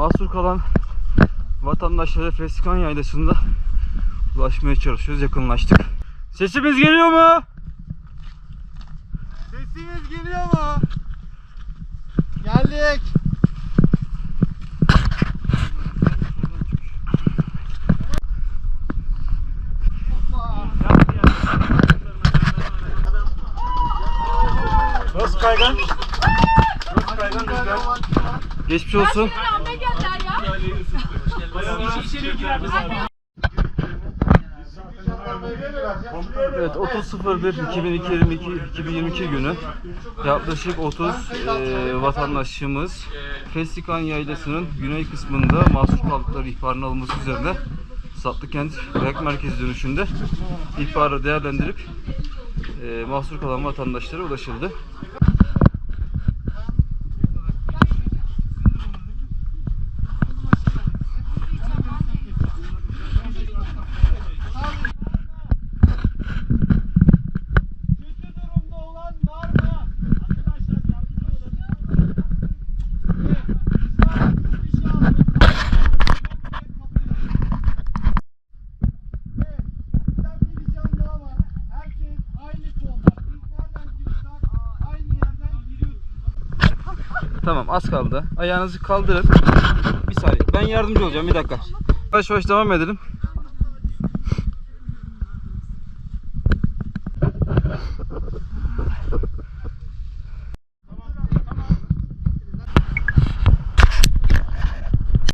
mahsur kalan vatandaşlara Festikan Yaylası'nda ulaşmaya çalışıyoruz. Yakınlaştık. Sesimiz geliyor mu? Sesiniz geliyor mu? Geldik. Nasıl kaygan? Nasıl kaygan? Geçmiş olsun. Evet 30.01.2022 2022 günü yaklaşık 30 e, vatandaşımız Festikan Yaylası'nın güney kısmında mahsur kaldıkları ihbarının alınması üzerine Satlıkent Kayak Merkezi dönüşünde ihbarı değerlendirip e, mahsur kalan vatandaşlara ulaşıldı. Tamam az kaldı. Ayağınızı kaldırın. Bir saniye. Ben yardımcı olacağım bir dakika. Yavaş yavaş devam edelim.